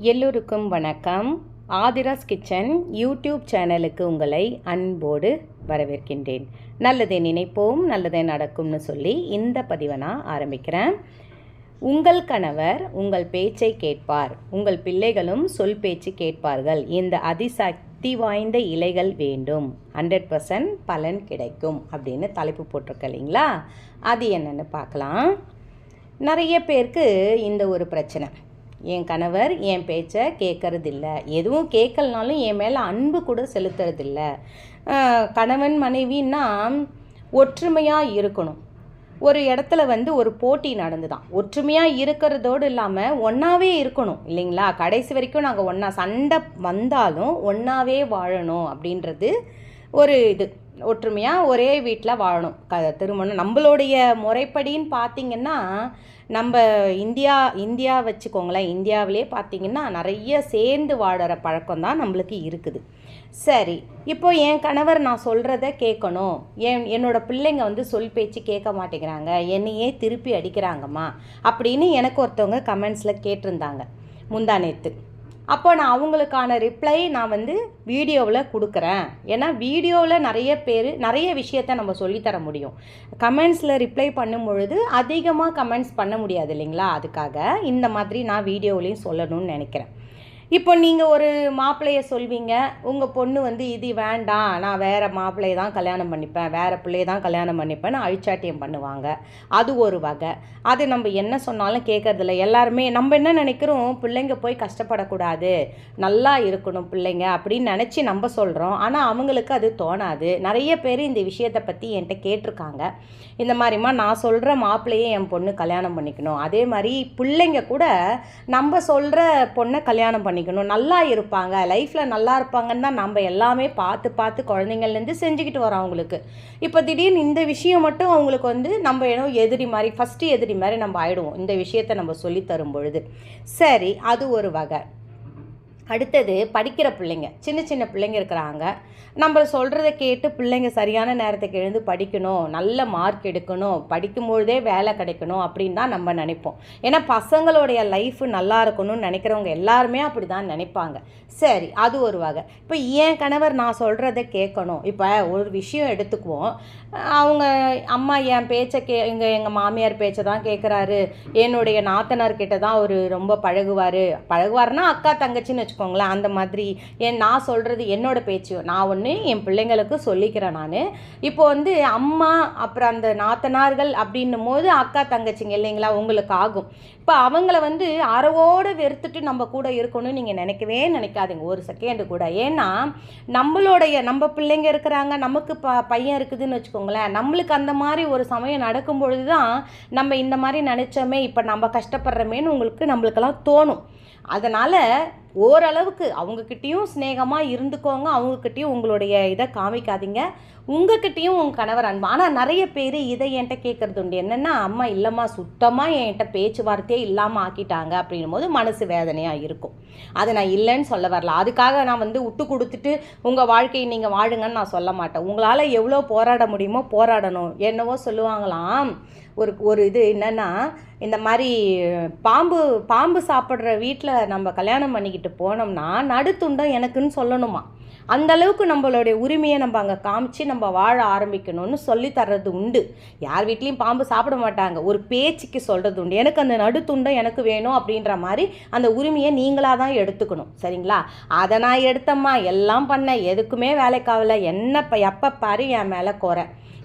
எல்லோருக்கும் வணக்கம். Aadhira's kitchen YouTube சேனலுக்கு உங்களை அன்போடு வரவேற்கின்றேன். நல்லதை நினைப்போம் நல்லதே நடக்கும்னு சொல்லி இந்த பதிவை நான் ஆரம்பிக்கிறேன். உங்கள் கணவர் உங்கள் பேச்சை கேட்பார். உங்கள் பிள்ளைகளும் சொல் பேச்சு கேட்பார்கள். இந்த அதிசக்தி வாய்ந்த இலைகள் வேண்டும். ஹண்ட்ரட் பர்சன்ட் பலன் கிடைக்கும் அப்படின்னு தலைப்பு போட்டிருக்க இல்லைங்களா? அது என்னென்னு பார்க்கலாம். நிறைய பேருக்கு இந்த ஒரு பிரச்சனை. என் கணவர் என் பேச்சை கேட்கறதில்ல எதுவும் கேட்கலனாலும் என் மேலே அன்பு கூட செலுத்துறதில்ல. கணவன் மனைவின்னா ஒற்றுமையாக இருக்கணும். ஒரு இடத்துல வந்து ஒரு போட்டி நடந்துதான். ஒற்றுமையாக இருக்கிறதோடு இல்லாமல் ஒன்றாவே இருக்கணும் இல்லைங்களா? கடைசி வரைக்கும் நாங்கள் ஒன்றா சண்டை வந்தாலும் ஒன்றாவே வாழணும் அப்படின்றது ஒரு இது ஒற்றுமையாக ஒரே வீட்டில் வாழணும். க திருமணம். நம்மளுடைய முறைப்படின்னு பார்த்தீங்கன்னா நம்ம இந்தியா இந்தியா வச்சுக்கோங்களேன் இந்தியாவிலே பார்த்தீங்கன்னா நிறைய சேர்ந்து வாழற பழக்கம் தான் நம்மளுக்கு இருக்குது. சரி இப்போ என் கணவர் நான் சொல்கிறத கேட்கணும் என் என்னோட பிள்ளைங்க வந்து சொல் பேச்சு கேட்க மாட்டேங்கிறாங்க. என்னையே திருப்பி அடிக்கிறாங்கம்மா அப்படின்னு எனக்கு ஒருத்தவங்க கமெண்ட்ஸில் கேட்டிருந்தாங்க. முந்தா நேற்று அப்போ நான் அவங்களுக்கான ரிப்ளை நான் வந்து வீடியோவில் கொடுக்குறேன். ஏன்னா வீடியோவில் நிறைய பேர் நிறைய விஷயத்த நம்ம சொல்லித்தர முடியும். கமெண்ட்ஸில் ரிப்ளை பண்ணும் பொழுது அதிகமாக கமெண்ட்ஸ் பண்ண முடியாது இல்லைங்களா? அதுக்காக இந்த மாதிரி நான் வீடியோவிலையும் சொல்லணும்னு நினைக்கிறேன். இப்போ நீங்கள் ஒரு மாப்பிள்ளைய சொல்வீங்க உங்கள் பொண்ணு வந்து இது வேண்டாம் நான் வேறு மாப்பிள்ளைய தான் கல்யாணம் பண்ணிப்பேன் வேறு பிள்ளைய தான் கல்யாணம் பண்ணிப்பேன்னு அழிச்சாட்டியம் பண்ணுவாங்க. அது ஒரு வகை. அது நம்ம என்ன சொன்னாலும் கேட்கறதில்ல எல்லாருமே நம்ம என்ன நினைக்கிறோம்? பிள்ளைங்க போய் கஷ்டப்படக்கூடாது. நல்லா இருக்கணும் பிள்ளைங்க அப்படின்னு நினச்சி நம்ம சொல்கிறோம் ஆனால் அவங்களுக்கு அது தோணாது. நிறைய பேர் இந்த விஷயத்தை பற்றி என்கிட்ட கேட்டிருக்காங்க. இந்த மாதிரிமா நான் சொல்கிற மாப்பிள்ளையே என் பொண்ணு கல்யாணம் பண்ணிக்கணும். அதே மாதிரி பிள்ளைங்க கூட நம்ம சொல்கிற பொண்ணை கல்யாணம் பண்ணி பண்ணிக்கணும். நல்லா இருப்பாங்க. லைஃப்பில் நல்லா இருப்பாங்கன்னு தான் நம்ம எல்லாமே பார்த்து பார்த்து குழந்தைங்கள்லேருந்து செஞ்சுக்கிட்டு வரோம் அவங்களுக்கு. இப்போ திடீர்னு இந்த விஷயம் மட்டும் அவங்களுக்கு வந்து நம்ம ஏதோ எதிரி மாதிரி ஃபஸ்ட்டு எதிரி மாதிரி நம்ம ஆயிடுவோம். இந்த விஷயத்தை நம்ம சொல்லி தரும் பொழுது சரி அது ஒரு வகை. அடுத்தது படிக்கிற பிள்ளைங்க சின்ன சின்ன பிள்ளைங்க இருக்கிறாங்க. நம்ம சொல்கிறத கேட்டு பிள்ளைங்க சரியான நேரத்துக்கு எழுந்து படிக்கணும் நல்ல மார்க் எடுக்கணும் படிக்கும்பொழுதே வேலை கிடைக்கணும் அப்படின்னு தான் நம்ம நினைப்போம். ஏன்னா பசங்களுடைய லைஃப் நல்லா இருக்கணும்னு நினைக்கிறவங்க எல்லாருமே அப்படி தான் நினைப்பாங்க. சரி அது ஒரு வகை. இப்போ என் கணவர் நான் சொல்கிறத கேட்கணும். இப்போ ஒரு விஷயம் எடுத்துக்குவோம். அவங்க அம்மா என் பேச்சை கே எங்கள் எங்கள் மாமியார் பேச்சை தான் கேட்குறாரு. என்னுடைய நாத்தனார்கிட்ட தான் அவர் ரொம்ப பழகுவார். பழகுவார்னா அக்கா தங்கச்சின்னு வச்சுக்கோங்களேன் அந்த மாதிரி. என் நான் சொல்கிறது என்னோட பேச்சு. நான் ஒன்று என் பிள்ளைங்களுக்கு சொல்லிக்கிறேன் நான். இப்போ வந்து அம்மா அப்புறம் அந்த நாத்தனார்கள் அப்படின்னும் போது அக்கா தங்கச்சிங்க இல்லைங்களா உங்களுக்கு ஆகும். இப்போ அவங்கள வந்து அறவோடு வெறுத்துட்டு நம்ம கூட இருக்கணும்னு நீங்கள் நினைக்கவே நினைக்காதீங்க ஒரு செகண்டு கூட. ஏன்னா நம்மளுடைய நம்ம பிள்ளைங்க இருக்கிறாங்க நமக்கு ப பையன் இருக்குதுன்னு வச்சுக்கோங்களேன் நம்மளுக்கு அந்த மாதிரி ஒரு சமயம் நடக்கும் பொழுது தான் நம்ம இந்த மாதிரி நினச்சோமே இப்போ நம்ம கஷ்டப்படுறோமேன்னு உங்களுக்கு நம்மளுக்கெல்லாம் தோணும். அதனால் ஓரளவுக்கு அவங்கக்கிட்டேயும் ஸ்நேகமாக இருந்துக்கோங்க. அவங்கக்கிட்டேயும் உங்களுடைய இதை காமிக்காதீங்க. உங்ககிட்டயும் உங்கள் கணவர் அன்பு. ஆனால் நிறைய பேர் இதை என்கிட்ட கேட்குறது உண்டு. என்னென்னா அம்மா இல்லைம்மா சுத்தமாக என்கிட்ட பேச்சுவார்த்தையே இல்லாமல் ஆக்கிட்டாங்க. அப்படின்னும் போது மனசு வேதனையாக இருக்கும். அது நான் இல்லைன்னு சொல்ல வரல. அதுக்காக நான் வந்து விட்டு கொடுத்துட்டு உங்கள் வாழ்க்கையை நீங்கள் வாழுங்கன்னு நான் சொல்ல மாட்டேன். உங்களால் எவ்வளோ போராட முடியுமோ போராடணும். என்னவோ சொல்லுவாங்களாம். ஒரு ஒரு இது என்னென்னா இந்த மாதிரி பாம்பு பாம்பு சாப்பிட்ற வீட்டில் நம்ம கல்யாணம் பண்ணிக்கிட்டு போனோம்னா நடுத்துண்டம் எனக்குன்னு சொல்லணுமா? அந்த அளவுக்கு நம்மளுடைய உரிமையை நம்ம அங்கே காமிச்சு நம்ம வாழ ஆரம்பிக்கணும்னு சொல்லி தர்றது உண்டு. யார் வீட்லேயும் பாம்பு சாப்பிட மாட்டாங்க. ஒரு பேச்சுக்கு சொல்கிறது உண்டு. எனக்கு அந்த நடுத்துண்டம் எனக்கு வேணும் அப்படின்ற மாதிரி அந்த உரிமையை நீங்களாக தான் எடுத்துக்கணும். சரிங்களா? அதை நான் எடுத்தம்மா. எல்லாம் பண்ணேன். எதுக்குமே வேலைக்காகல என்ன எப்போ பாரு என் மேலே குறை.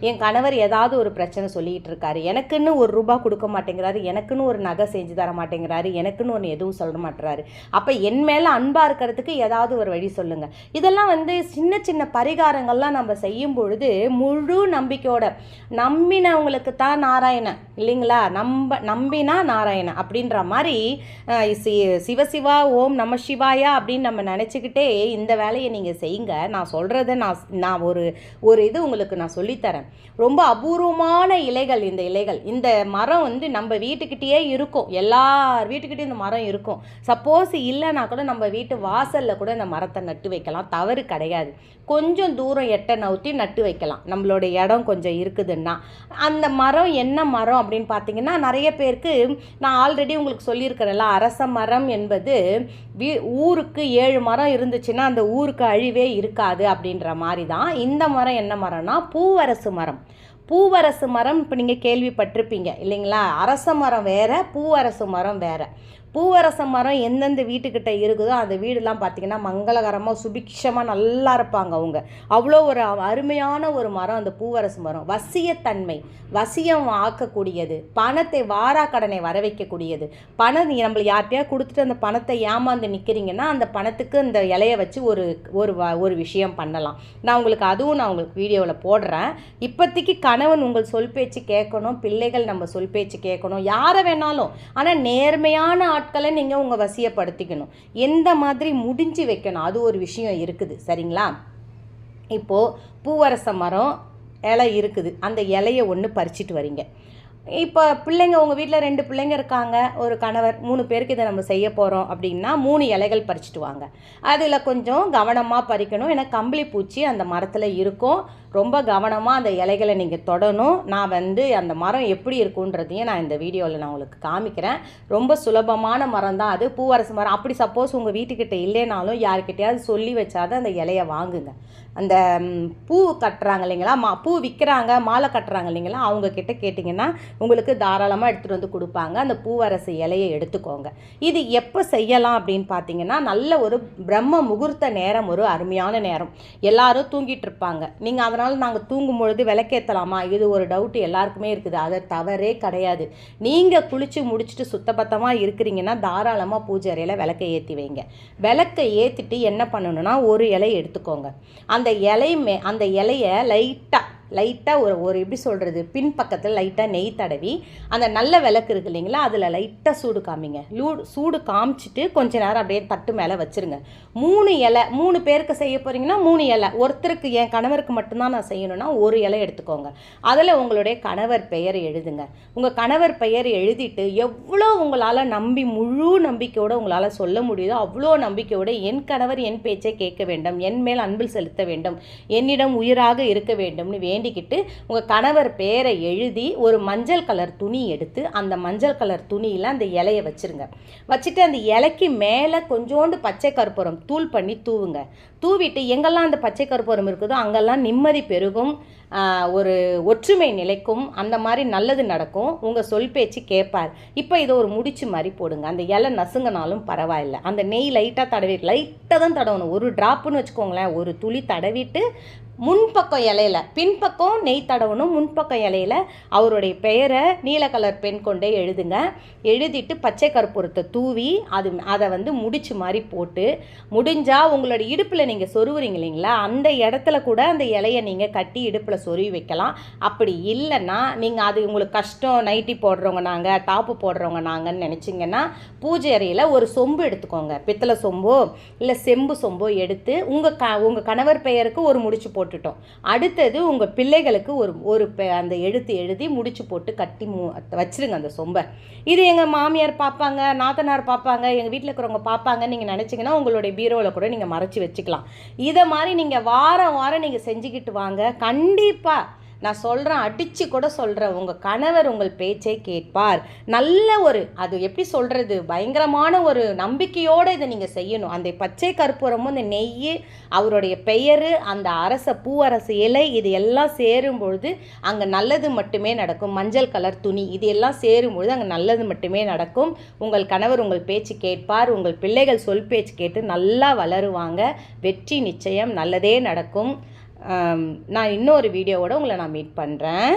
என் கணவர் ஏதாவது ஒரு பிரச்சனை சொல்லிகிட்டு இருக்காரு. எனக்குன்னு ஒரு ரூபா கொடுக்க மாட்டேங்கிறாரு. எனக்குன்னு ஒரு நகை செஞ்சு தர மாட்டேங்கிறாரு. எனக்குன்னு ஒன்று எதுவும் சொல்ல மாட்டேறாரு. அப்போ என் மேலே அன்பாக இருக்கிறதுக்கு ஏதாவது ஒரு வழி சொல்லுங்கள் இதெல்லாம் வந்து சின்ன சின்ன பரிகாரங்கள்லாம் நம்ம செய்யும் பொழுது முழு நம்பிக்கையோட நம்பினவங்களுக்கு தான் நாராயணன் இல்லைங்களா? நம்ப நம்பினா நாராயணன் அப்படின்ற மாதிரி சி சிவசிவா ஓம் நம சிவாயா அப்படின்னு நம்ம நினச்சிக்கிட்டே இந்த வேலையை நீங்கள் செய்யுங்க. நான் சொல்கிறத நான் நான் ஒரு ஒரு இது உங்களுக்கு நான் சொல்லித்தரேன். ரொம்ப அபூர்வமான இலைகள் இந்த இலைகள். இந்த மரம் வந்து நம்ம வீட்டுக்கிட்டேயே இருக்கும். எல்லார் வீட்டுக்கிட்டேயும் இந்த மரம் இருக்கும். சப்போஸ் இல்லைன்னா கூட நம்ம வீட்டு வாசலில் கூட இந்த மரத்தை நட்டு வைக்கலாம். தவறு கிடையாது. கொஞ்சம் தூரம் எட்டை நவுத்தி நட்டு வைக்கலாம். நம்மளோட இடம் கொஞ்சம் இருக்குதுன்னா. அந்த மரம் என்ன மரம் அப்படின்னு பார்த்தீங்கன்னா நிறைய பேருக்கு நான் ஆல்ரெடி உங்களுக்கு சொல்லியிருக்கிறேன்ல அரச மரம் என்பது வீ ஊருக்கு ஏழு மரம் இருந்துச்சுன்னா அந்த ஊருக்கு அழிவே இருக்காது அப்படின்ற மாதிரி தான் இந்த மரம் என்ன மரம்னா பூவரசு மரம். பூவரசு மரம் இப்போ நீங்கள் கேள்விப்பட்டிருப்பீங்க இல்லைங்களா? அரச மரம் வேறு பூவரசு மரம் வேறு. பூவரச மரம் எந்தெந்த வீட்டுக்கிட்ட இருக்குதோ அந்த வீடெல்லாம் பார்த்திங்கன்னா மங்களகரமாக சுபிக்ஷமாக நல்லா இருப்பாங்க அவங்க. அவ்வளோ ஒரு அருமையான ஒரு மரம் அந்த பூவரசு மரம். வசியத்தன்மை. வசியம் ஆக்கக்கூடியது. பணத்தை வாரா கடனை வர வைக்கக்கூடியது பணம் நம்மளை யார்கிட்டயா கொடுத்துட்டு அந்த பணத்தை ஏமாந்து நிற்கிறீங்கன்னா அந்த பணத்துக்கு அந்த இலையை வச்சு ஒரு ஒரு வ ஒரு விஷயம் பண்ணலாம். நான் உங்களுக்கு அதுவும் நான் உங்களுக்கு வீடியோவில் போடுறேன். இப்போதைக்கு கணவன் உங்கள் சொல் பேச்சு கேட்கணும் பிள்ளைகள் நம்ம சொல் பேச்சு கேட்கணும் யாரை வேணாலும். ஆனால் நேர்மையான ஆட்களை நீங்கள் உங்கள் வசியப்படுத்திக்கணும். எந்த மாதிரி முடிஞ்சு வைக்கணும்? அது ஒரு விஷயம் இருக்குது. சரிங்களா? இப்போது பூவரச மரம் இலை இருக்குது. அந்த இலையை ஒன்று பறிச்சிட்டு வரீங்க. இப்போ பிள்ளைங்க உங்கள் வீட்டில் ரெண்டு பிள்ளைங்க இருக்காங்க ஒரு கணவர் மூணு பேருக்கு இதை நம்ம செய்ய போகிறோம் அப்படின்னா மூணு இலைகள் பறிச்சுட்டு வாங்க. அதில் கொஞ்சம் கவனமாக பறிக்கணும். ஏன்னா கம்பளி பூச்சி அந்த மரத்தில் இருக்கும். ரொம்ப கவனமாக அந்த இலைகளை நீங்கள் தொடணும். நான் வந்து அந்த மரம் எப்படி இருக்குன்றதையும் நான் இந்த வீடியோவில் நான் உங்களுக்கு காமிக்கிறேன். ரொம்ப சுலபமான மரம் தான் அது. பூவரசு மரம். அப்படி சப்போஸ் உங்கள் வீட்டுக்கிட்ட இல்லைனாலும் யாருக்கிட்டையாவது சொல்லி வச்சாதான் அந்த இலையை வாங்குங்க. அந்த பூ கட்டுறாங்க இல்லைங்களா? மா பூ விற்கிறாங்க மாலை கட்டுறாங்க இல்லைங்களா? அவங்கக்கிட்ட கேட்டிங்கன்னா உங்களுக்கு தாராளமாக எடுத்துகிட்டு வந்து கொடுப்பாங்க. அந்த பூவரசு இலையை எடுத்துக்கோங்க. இது எப்போ செய்யலாம் அப்படின்னு பார்த்தீங்கன்னா நல்ல ஒரு பிரம்ம முகூர்த்த நேரம் ஒரு அருமையான நேரம். எல்லாரும் தூங்கிட்டு இருப்பாங்க. நீங்கள் அதனால் நாங்கள் தூங்கும் பொழுது விளக்கேற்றலாமா இது ஒரு டவுட் எல்லாருக்குமே இருக்குது. அதை தவறே கிடையாது. நீங்கள் குளித்து முடிச்சுட்டு சுத்தபத்தமாக இருக்கிறீங்கன்னா தாராளமாக பூஜை அறையில் விளக்கை ஏற்றி வைங்க. விளக்கை ஏற்றிட்டு என்ன பண்ணணும்னா ஒரு இலை எடுத்துக்கோங்க. அந்த இலை மே அந்த இலையை லைட்டாக லைட்டாக ஒரு ஒரு எப்படி சொல்கிறது பின்பக்கத்தில் லைட்டாக நெய் தடவி அந்த நல்ல விளக்கு இருக்கு இல்லைங்களா அதில் லைட்டாக சூடு காமிங்க. லூ சூடு காமிச்சிட்டு கொஞ்ச நேரம் அப்படியே தட்டு மேலே வச்சுருங்க. மூணு இலை மூணு பேருக்கு செய்ய போகிறீங்கன்னா மூணு இலை. ஒருத்தருக்கு என் கணவருக்கு மட்டும்தான் நான் செய்யணும்னா ஒரு இலை எடுத்துக்கோங்க. அதில் உங்களுடைய கணவர் பெயர் எழுதுங்க. உங்கள் கணவர் பெயர் எழுதிட்டு எவ்வளோ உங்களால் நம்பி முழு நம்பிக்கையோடு உங்களால் சொல்ல முடியுதோ அவ்வளோ நம்பிக்கையோடு என் கணவர் என் பேச்சை கேட்க வேண்டும் என் மேல் அன்பில் செலுத்த வேண்டும் என்னிடம் உயிராக இருக்க வேண்டும்னு வேண்டி வேண்டிக்கிட்டு உங்கள் கணவர் பேரை எழுதி ஒரு மஞ்சள் கலர் துணி எடுத்து அந்த மஞ்சள் கலர் துணியில் அந்த இலையை வச்சுருங்க. வச்சுட்டு அந்த இலைக்கு மேலே கொஞ்சோண்டு பச்சை கற்பூரம் தூள் பண்ணி தூவுங்க. தூவிட்டு எங்கெல்லாம் அந்த பச்சை கற்பூரம் இருக்குதோ அங்கெல்லாம் நிம்மதி பெருகும் ஒரு ஒற்றுமை நிலைக்கும் அந்த மாதிரி நல்லது நடக்கும். உங்கள் சொல் பேச்சு கேட்பார். இப்போ இதை ஒரு முடிச்சு மாதிரி போடுங்க. அந்த இலை நசுங்கினாலும் பரவாயில்ல. அந்த நெய் லைட்டாக தடவி லைட்டாக தான் தடவணும். ஒரு ட்ராப்புன்னு வச்சுக்கோங்களேன். ஒரு துளி தடவிட்டு முன்பக்கம் இலையில பின்பக்கம் நெய் தடவணும் முன்பக்கம் இலையில அவருடைய பெயரை நீல கலர் பெண் கொண்டே எழுதுங்க. எழுதிட்டு பச்சை கற்பூரத்தை தூவி அது அதை வந்து முடிச்சு மாதிரி போட்டு முடிஞ்சால் உங்களோட இடுப்பில் நீங்கள் சொருவுறீங்க இல்லைங்களா அந்த இடத்துல கூட அந்த இலையை நீங்கள் கட்டி இடுப்பில் சொருவி வைக்கலாம். அப்படி இல்லைன்னா நீங்கள் அது உங்களுக்கு கஷ்டம் நைட்டி போடுறவங்க நாங்கள் டாப்பு போடுறவங்க நாங்கன்னு நினச்சிங்கன்னா பூஜை அறையில் ஒரு சொம்பு எடுத்துக்கோங்க. பித்தளை சொம்போ இல்லை செம்பு சொம்போ எடுத்து உங்கள் க உங்கள் கணவர் பெயருக்கு ஒரு முடிச்சு போட்டு போட்டுட்டோம். அடுத்தது உங்கள் பிள்ளைகளுக்கு ஒரு ஒரு அந்த எழுத்து எழுதி முடிச்சு போட்டு கட்டி மு வச்சுருங்க அந்த சொம்பை. இது எங்கள் மாமியார் பார்ப்பாங்க நாத்தனார் பார்ப்பாங்க எங்கள் வீட்டில் இருக்கிறவங்க பார்ப்பாங்க நீங்கள் நினச்சிங்கன்னா உங்களுடைய பீரோவில் கூட நீங்கள் மறைச்சி வச்சுக்கலாம். இதை மாதிரி நீங்கள் வாரம் வாரம் நீங்கள் செஞ்சுக்கிட்டு வாங்க. கண்டிப்பாக நான் சொல்கிறேன் அடித்து கூட சொல்கிறேன் உங்கள் கணவர் உங்கள் பேச்சை கேட்பார். நல்ல ஒரு அது எப்படி சொல்கிறது பயங்கரமான ஒரு நம்பிக்கையோடு இதை நீங்கள் செய்யணும். அந்த பச்சை கற்பூரமும் அந்த நெய் அவருடைய பெயர் அந்த அரச பூவரசு இலை இது எல்லாம் சேரும் பொழுது அங்கே நல்லது மட்டுமே நடக்கும். மஞ்சள் கலர் துணி இது எல்லாம் சேரும் பொழுது அங்கே நல்லது மட்டுமே நடக்கும். உங்கள் கணவர் உங்கள் பேச்சு கேட்பார். உங்கள் பிள்ளைகள் சொல் பேச்சு கேட்டு நல்லா வளருவாங்க. வெற்றி நிச்சயம் நல்லதே நடக்கும். நான் இன்னொரு வீடியோவோட உங்களை நான் மீட் பண்ணுறேன்